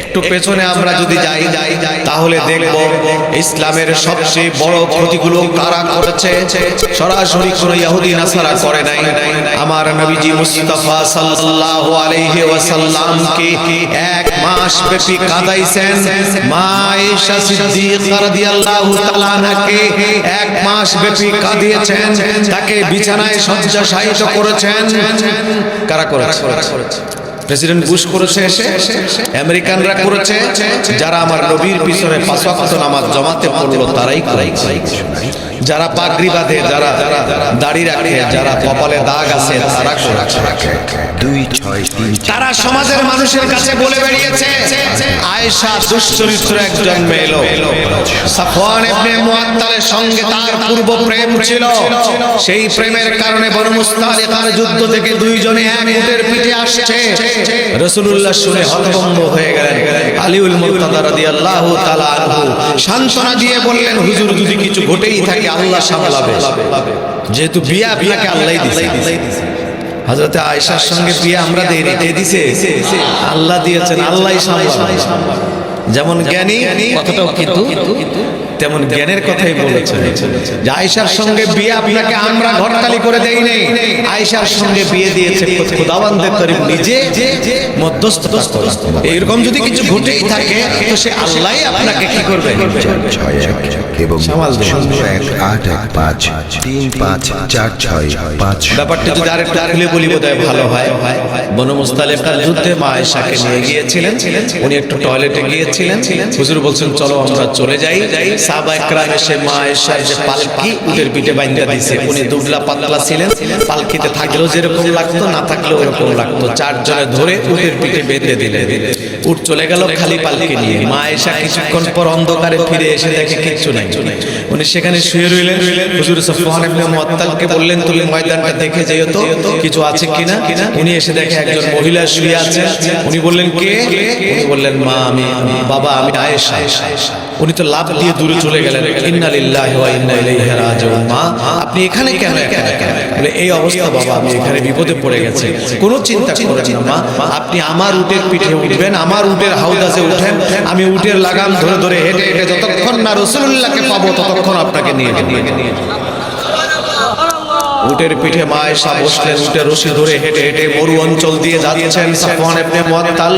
একটু পেছনে আমরা যদি যাই তাহলে দেখব ইসলামের সবচেয়ে বড় ক্ষতিগুলো কারা করেছে? সরাসরি কোনো ইহুদি নাসারা করে নাই। আমার নবীজি মুস্তাফা সাল্লাল্লাহু আলাইহি ওয়াসাল্লামকে এক মাস ব্যাপী কাঁদাইছেন। মা আয়েশা সিদ্দিকা রাদিয়াল্লাহু তাআলা আনহাকে এক মাস ব্যাপী কাঁদিয়েছেন। তাকে বিছানায় শয্যাশায়িত করেছেন। কারা করেছে? প্রেসিডেন্ট বুশ করেছে এসে, আমেরিকানরা করেছে, যারা আমার নবীর পিছনে পাঁচ নামাজ জমাতে পড়ল তারাই করেছে। যারা পাগড়ি বাঁধে যারা দাড়ি রাখে যারা কপালে দাগ আছে তারা দুই ছয় তারা সমাজের মানুষের কাছে বলে বেরিয়েছে আয়েশা দুশ্চরিত্র একজন মেয়ে লোক। সাফওয়ান ইবনে মুআত্তালের সঙ্গে তার পূর্ব প্রেম ছিল। সেই প্রেমের কারণে বনু মুস্তালিকার যুদ্ধ থেকে দুইজনে এক উটের পিঠে আসছে। রাসূলুল্লাহ শুনে হতভম্ব হয়ে গেলেন। আল্লাহ সামলাবে। যেহেতু বিয়ে আপনাকে আয়েশার সঙ্গে বিয়ে আমরা আল্লাহ দিয়েছেন যেমন জ্ঞানী, কথাটাও কিন্তু তেমন জ্ঞানের কথাই বলেছেন। যে আয়েশার সঙ্গে বিয়ে আপনাকে আমরা ঘরতালি করে দেই নেই আয়েশার সঙ্গে বিয়ে দিয়েছে খোদাবান্দের করিম নিজে মধ্যস্থ এরকম যদি কিছু ঘটেই থাকে তো সে আল্লাহই আপনাকে কি করবে? এবং। শূন্য এক আট এক পাঁচ তিন পাঁচ চার ছয় পাঁচ ব্যাপারটা যদি আরেকটু খুলে বলি বোধহয় ভালো হয়। মুস্তালিকার যুদ্ধে মা আয়েশাকে নিয়ে গিয়েছিলেন। উনি একটু টয়লেটে গিয়েছিলেন। হুজুর বলছেন চলো আমরা চলে যাই। সাহাবা একরাম এসে মা আয়েশার যে পালকি উটের পিঠে বাইন্দা দিয়েছে উনি দুবলা পাতলা ছিলেন। পালকিতে থাকলেও যেরকম লাগতো না থাকলেও ওরকম লাগতো। চারজনে ধরে উটের পিঠে বেঁধে দিলেন। উট চলে গেল খালি পালকি নিয়ে। মা আয়েশা কিছুক্ষণ পর অন্ধকারে ফিরে এসে দেখে কিচ্ছু নাই। উনি সেখানে শুয়ে রইলেন। হুজুর সফওয়ান ইবনে মুআত্তালকে বললেন তুমি ময়দানটা দেখে যেও তো কিছু আছে কিনা? উনি এসে দেখে একজন মহিলা শুয়ে আছে। উনি বললেন কে? উনি বললেন মা আমি বাবা আমি আয়েশা। উনি তো লাভ দিয়ে দূরে চলে গেলেন। আপনি এখানে কেন বলে, এই অবস্থা বাবা, আমি এখানে বিপদে পড়ে গেছে। কোনো চিন্তা করেছেন মা, আপনি আমার উটের পিঠে উঠবেন, আমার উটের হাউদাসে উঠেন, আমি উটের লাগাম ধরে ধরে হেঁটে হেঁটে যতক্ষণ না রসুল্লাহকে পাবো, ততক্ষণ আপনাকে নিয়ে যাব। উটের পিঠে মায়েশা বসলেন উটের রশি ধরে হেঁটে হেঁটে মরু অঞ্চল দিয়ে যাচ্ছেন সাফওয়ান ইবনে মুআত্তাল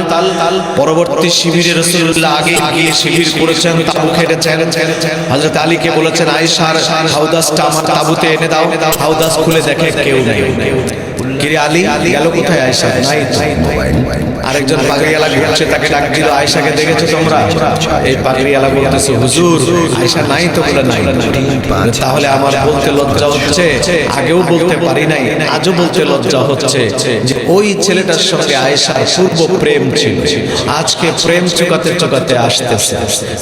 পরবর্তী শিবিরে রাসূলুল্লাহ আগে গিয়ে শিবির করেছেন, তাবু খেটেছেন। হযরত আলীকে বলেছেন, আয়েশার হাউদাসটা আমার তাবুতে এনে দাও, হাউদাস খুলে দেখে কেউ নেই। কিরে আলী গেল কোথায় আয়েশা? নাই তো। আরেকজন পাগড়িওয়ালা ঘুরছে তাকে ডাক দিল আয়েশাকে দেখেছ তোমরা এই পাগড়িওয়ালা বলতেছে হুজুর আয়েশা নাই তো বলে নাই তাহলে আমার বলতে লজ্জা হচ্ছে আগেও বলতে পারি নাই আজও বলতে লজ্জা হচ্ছে যে ওই ছেলেটার সঙ্গে আয়েশার পূর্ব প্রেম ছিল আজকে প্রেম চুকাতে চুকাতে আসতেছে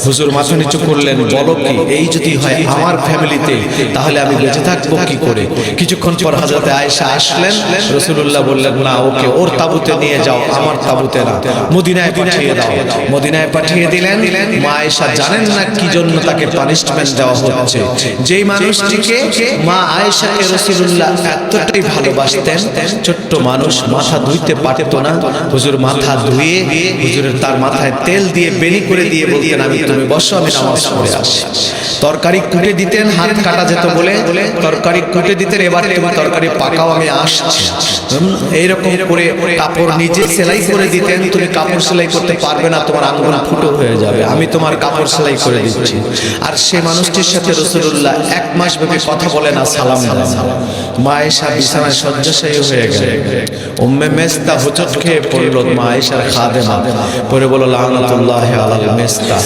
হুজুর মাথা নিচু করলেন বলো কি এই যদি হয় আমার ফ্যামিলিতে তাহলে আমি বেঁচে থাকব কি করে কিছুক্ষণ পর হাজরতে আয়েশা আসলেন রসুল্লাহ বললেন না ওকে ওর তাবুতে নিয়ে যাও আমার তাবুতে না মদিনায় পাঠিয়ে দাও। মদিনায় পাঠিয়ে দিলেন। মা আয়েশা জানেন না কি জন্য তাকে পানিশমেন্ট দেওয়া হচ্ছে। যেই মানুষটিকে মা আয়েশাকে এতটাই ভালোবাসতেন ছোট্ট মানুষ মাথা ধুইতে পারত না। হুজুর মাথা ধুয়ে হুজুরের তার মাথায় তেল দিয়ে বেনি করে দিয়ে বলতেন আমি তুমি বসো আমি নামাজ পড়ে আসি। তরকারি কুটে দিতেন হাত কাটা যেত বলে তরকারি কুটে দিতেন এবার তরকারি পাকাও আমি আসছি। এইরকম করে কাপড় নিজে সেলাই করে দিতেন, তুমি কাপড় সেলাই করতে পারবে না, তোমার আঙ্গুল ফুটো হয়ে যাবে। আমি তোমার কাপড় সেলাই করে দিচ্ছি। আর সে মানুষটির সাথে রসুল্লাহ এক মাস ব্যাপী কথা বলে না, সালাম বিছানায় শয্যাশায়ী হয়ে উম্মে মেস্তা হুচট খেয়ে পড়ল খাদেমা। পরে আলাল মেস্তা।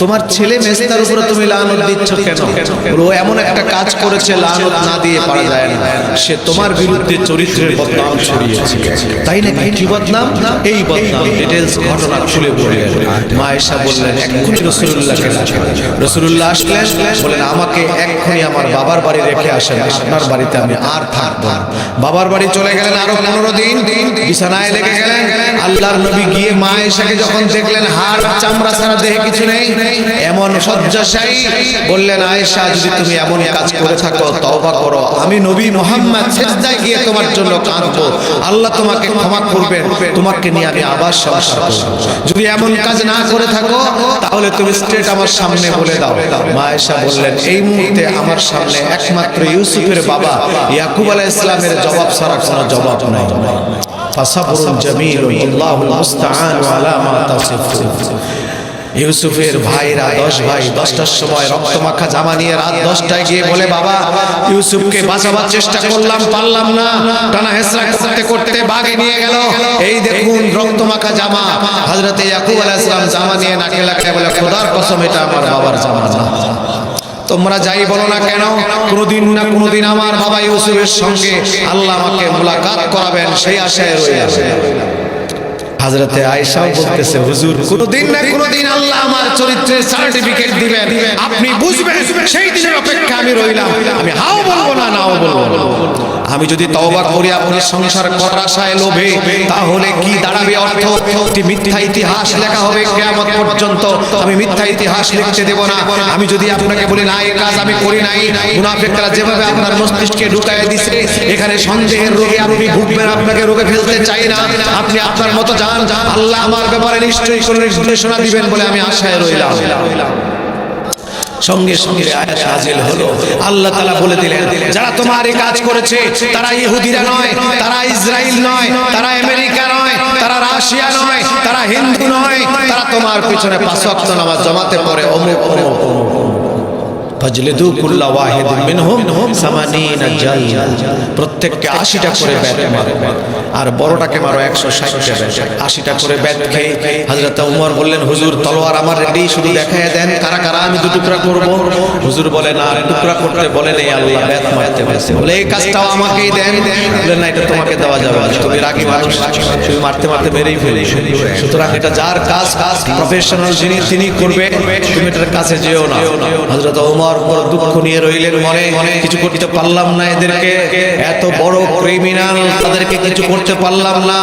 তোমার ছেলে মেস্তার উপরে তুমি লানত দিচ্ছ কেন? ও এমন একটা কাজ করেছে, লানত না দিয়ে পারা যায় না। সে তোমার বিরুদ্ধে চরিত্রের বদনাম ছড়িয়েছে। তাই না কি বদনাম? এই বদনাম ডিটেলস ঘটনা খুলে বলে। মা এসা বললেন এক্ষুনি রসুল্লাহকে রসুল্লাহ আসলেন বলেন আমাকে এক্ষুনি আমার বাবার বাড়ি রেখে আসেন আপনার বাড়িতে আমি আর থাকব। বাবার বাড়ি চলে গেলেন আরও পনেরো দিন। বিছানায় লেগে গেলেন। আল্লাহর নবী গিয়ে মা এসাকে যখন দেখলেন হাড় চামড়া ছাড়া দেহে কিছু নেই এমন শয্যাশায়ী বললেন আয়েশা যদি তুমি এমন কাজ করে থাকো তওবা করো। আমি নবী মোহাম্মদ সেজদায় গিয়ে তোমার জন্য কাঁদবো আল্লাহ তোমাকে ক্ষমা করবেন তোমাকে নিয়ে আমি আবার সংসার যদি এমন কাজ না করে থাকো, তাহলে তুমি স্ট্রেট আমার সামনে বলে দাও। মা এসা বললেন, এই মুহূর্তে আমার সামনে একমাত্র ইউসুফের বাবা ইয়াকুব আলাইহিস ইসলামের জবাব ছাড়া কোনো জবাব নাই। ফাসাবুরুন জামিল আল্লাহুল মুস্তাআন ওয়ালা মা তাসিফুন। ইউসুফের ভাইরা দশ ভাই, দশটার সময় রক্তমাখা জামা নিয়ে রাত দশটায় গিয়ে বলে, বাবা, ইউসুফকে বাঁচাবার চেষ্টা করলাম, পারলাম না। টানা হেসরা করতে করতে বাগে নিয়ে গেল। এই দেখুন রক্তমাখা জামা। হজরতে ইয়াকুব আলাইহিস সালাম জামা নিয়ে নাকে লাগায় বলে, খোদার কসম, এটা আমার বাবার জামা না। তোমরা যাই বলো না কেন, কোনোদিন না কোনোদিন আমার বাবা ইউসুফের সঙ্গে আল্লাহ আমাকে মোলাকাত করাবেন, সেই আশায় রয়েছে হাজরতে আয়েশাও বলতেছে হুজুর কোনদিন না কোনদিন আল্লাহ আমার চরিত্রের সার্টিফিকেট দিবেন। আপনি বুঝবেন সেই দিনের অপেক্ষা আমি রইলাম। আমি হাও বলব না নাও বলব না। আমি যদি তওবা করি আপনার সংসার করার আশায় লোভে, তাহলে কি দাঁড়াবে অর্থ? একটি মিথ্যা ইতিহাস লেখা হবে কিয়ামত পর্যন্ত। আমি মিথ্যা ইতিহাস লিখতে দেব না। আমি যদি আপনাকে বলি, না এই কাজ আমি করি নাই। মুনাফিকরা যেভাবে আপনার মস্তিষ্কে ঢুকায় দিছে, এখানে সন্দেহের রোগে আপনি ভুগবেন আপনাকে রোগে ফেলতে চাই না। আপনি আপনার মতো যান। আল্লাহ আমার ব্যাপারে নিশ্চয়ই কোনো নির্দেশনা দিবেন বলে আমি আশায় রইলাম। সঙ্গে সঙ্গে আয়াত নাজিল হলো। আল্লাহ তাআলা বলে দিলেন, যারা তোমার এই কাজ করেছে, তারা ইহুদিরা নয়, তারা ইসরায়েল নয়, তারা আমেরিকা নয়, তারা রাশিয়া নয়, তারা হিন্দু নয়, তারা তোমার পিছনে পাঁচ ওয়াক্ত নামাজ জমাতে পড়ে অমুক অমুক। ফাজলিদু কুল্লা ওয়াহিদ মিনহুম সামানিনা জালদা প্রত্যেককে 80টা করে ব্যাট মারো। আর বড়টাকে মারো 160টা ব্যাট। 80টা করে ব্যাট খেয়ে হযরত ওমর বললেন, হুজুর, তলোয়ার আমার রেডি, শুধু দেখায় দেন কারা কারা আমি দু টুকরা করব। হুজুর বলে, না, টুকরা করতে বলে নেই, আল্লাহ ব্যাট মারতে বলেছে। বলে, এই কাজটাও আমাকেই দেন। বলে, না, এটা তোমাকে দেওয়া যাবে তুমি রাগী মানুষ, তুমি মারতে মারতে মেরেই ফেলি। সুতরাং এটা যার কাজ প্রফেশনাল যিনি, তিনি করবে, তুমি এটার কাছে যেও না। হযরত ওমর বড় দুঃখ নিয়ে রইলেন মনে। কিছু করতে পারলাম না এদেরকে। এত বড় ক্রিমিনাল তাদেরকে কিছু করতে পারলাম না।